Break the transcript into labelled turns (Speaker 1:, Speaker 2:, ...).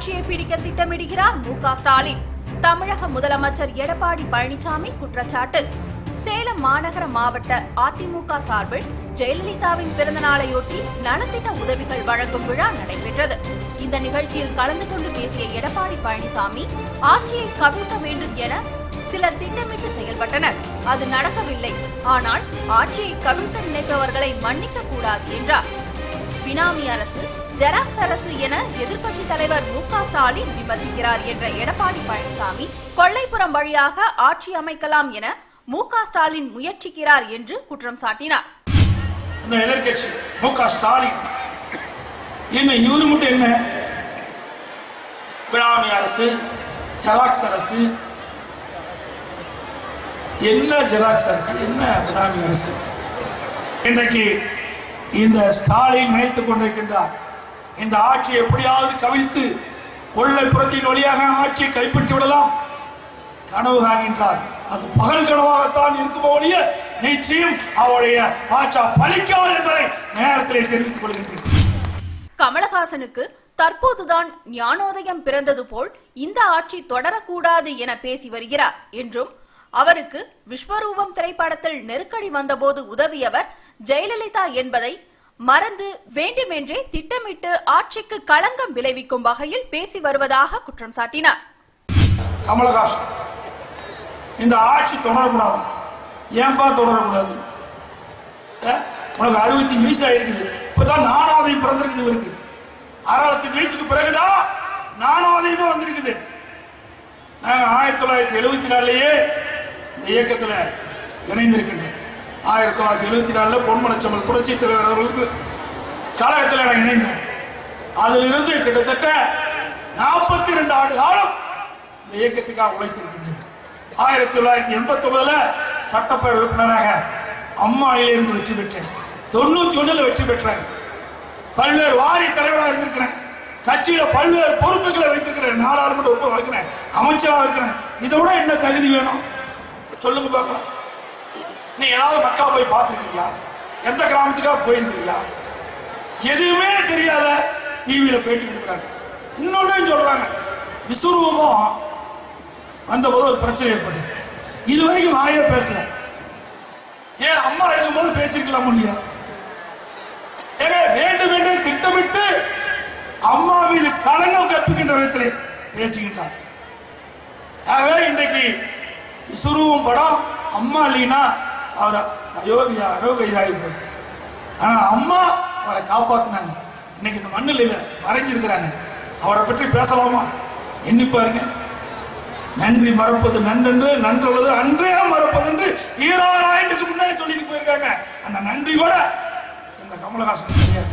Speaker 1: ஆட்சியை பிடிக்க திட்டமிடுகிறார் மு க ஸ்டாலின். தமிழக முதலமைச்சர் எடப்பாடி பழனிசாமி குற்றச்சாட்டு. சேலம் மாநகர மாவட்ட அதிமுக சார்பில் ஜெயலலிதாவின் பிறந்தநாளையொட்டி நலத்திட்ட உதவிகள் வழங்கும் விழா நடைபெற்றது. இந்த நிகழ்ச்சியில் கலந்து கொண்டு பேசிய எடப்பாடி பழனிசாமி ஆட்சியை கவிழ்க்க வேண்டும் என சிலர் திட்டமிட்டு செயல்பட்டனர். அது நடக்கவில்லை. ஆனால் ஆட்சியை கவிழ்க்க நினைப்பவர்களை மன்னிக்க கூடாது என்றார். பினாமி அரசு ஜெராக்ஸ் அரசு என எதிர்க்கட்சி தலைவர் மு க ஸ்டாலின் விமர்சிக்கிறார் என்ற எடப்பாடி பழனிசாமி கொள்ளைப்புறம் வழியாக ஆட்சி அமைக்கலாம் என மு க ஸ்டாலின் முயற்சிக்கிறார் என்று குற்றம் சாட்டினார்.
Speaker 2: எதிர்கட்சி மு க ஸ்டாலின். என்ன இவரு மட்டும் என்ன? பிராமி அரசு ஜெராக்ஸ் அரசு. என்ன ஜெராக்ஸ் அரசு? என்ன பிராமி அரசு? இன்றைக்கு இந்த ஸ்டாலின் நினைத்துக் கொண்டிருக்கின்றார். இந்த ஆட்சியை எப்படியாவது கவிழ்த்து கொள்ளை புறத்தின் வழியாக ஆட்சியை கைப்பற்றி விடலாம். கனவு காண்கின்றார். அது பகல் கனவாகத்தான் இருக்கும் ஒழிய நிச்சயம் அவருடைய ஆட்சா பலிக்காது என்பதை நேரத்திலே தெரிவித்துக் கொள்கின்றேன்.
Speaker 1: கமலஹாசனுக்கு தற்போதுதான் ஞானோதயம் பிறந்தது போல் இந்த ஆட்சி தொடரக்கூடாது என பேசி வருகிறார் என்றும் அவருக்கு விஸ்வரூபம் திரைப்படத்தில் நெருக்கடி வந்தபோது உதவியவர் ஜெயலலிதா என்பதை மறந்து வேண்டுமென்றே திட்டமிட்டு ஆட்சிக்கு களங்கம் விளைவிக்கும் வகையில் பேசி வருவதாக குற்றம் சாட்டினார்.
Speaker 2: கமலஹாசன் இந்த ஆட்சி தொடரக்கூடாது. ஏன்பா தொடரக்கூடாது? உனக்கு அறுபத்தி வயசு ஆயிருக்குது இப்பதான் நானாவதையும் பிறந்திருக்குது இவருக்கு. அறுபத்தஞ்சு வயசுக்கு பிறகுதான் நானாவதையுமே வந்திருக்குது. நாங்கள் ஆயிரத்தி தொள்ளாயிரத்தி எழுபத்தி நாலுலயே இந்த இயக்கத்துல இணைந்திருக்கின்றேன் ஆயிரத்தி தொள்ளாயிரத்தி எழுபத்தி நாலுல பொன்மனச்சம்பல் புரட்சி தலைவர் அவர்களுக்கு கழகத்தில் நான் இணைந்தேன். அதிலிருந்து கிட்டத்தட்ட நாற்பத்தி ரெண்டு ஆண்டு காலம் இந்த இயக்கத்துக்காக உழைத்திருக்கின்றேன். ஆயிரத்தி தொள்ளாயிரத்தி எண்பத்தி ஒன்பதுல சட்டப்பேரவை உறுப்பினராக அம்மாவிலிருந்து வெற்றி பெற்றேன். தொண்ணூத்தி ஒன்னுல வெற்றி பெற்றேன். பல்வேறு வாரிய தலைவராக இருந்திருக்கிறேன். கட்சியில பல்வேறு பொறுப்புகளை வைத்திருக்கிறேன். நாடாளுமன்ற உறுப்பினர் வளர்க்கிறேன் அமைச்சராக இருக்கிறேன். இதை விட என்ன தகுதி வேணும்? சொல்லுங்க பார்க்கலாம் நீ ஏதாவது மக்கா போய் பார்த்துருக்கியா எந்த கிராமத்துக்காக போயிருக்கிறியா? எதுவுமே தெரியாத டிவியில பேட்டி கொடுக்குறாங்க இன்னொன்னு சொல்றாங்க. விஸ்வரூபம் வந்தபோது ஒரு பிரச்சனை ஏற்பட்டது. இது வரைக்கும் நாயே பேசல. ஏன் அம்மா இருக்கும்போது பேசிருக்கலாம் இல்லையா? ஏங்க வேண்டும் என்று திட்டமிட்டு அம்மா மீது களங்கம் கற்பிக்கின்ற விதத்தில் பேசிக்கிட்டார். ஆகவே இன்றைக்கு விஸ்வரூபம் படம் அம்மா இல்லைன்னா அவர் அயோக்கியா அரோகியாகி போயிட்டு ஆனால் அம்மா அவரை காப்பாத்தினாங்க. இன்னைக்கு இந்த மண்ணில் இல்லை மறைஞ்சிருக்கிறாங்க. அவரை பற்றி பேசலாமா? எண்ணி பாருங்க. நன்றி மறப்பது நன்றென்று நன்றுள்ளது அன்றே மறப்பது என்று ஈராயிரம் ஆண்டுக்கு முன்னே சொல்லிட்டு போயிருக்காங்க. அந்த நன்றி கூட இந்த கமலஹாசன் தெரியாது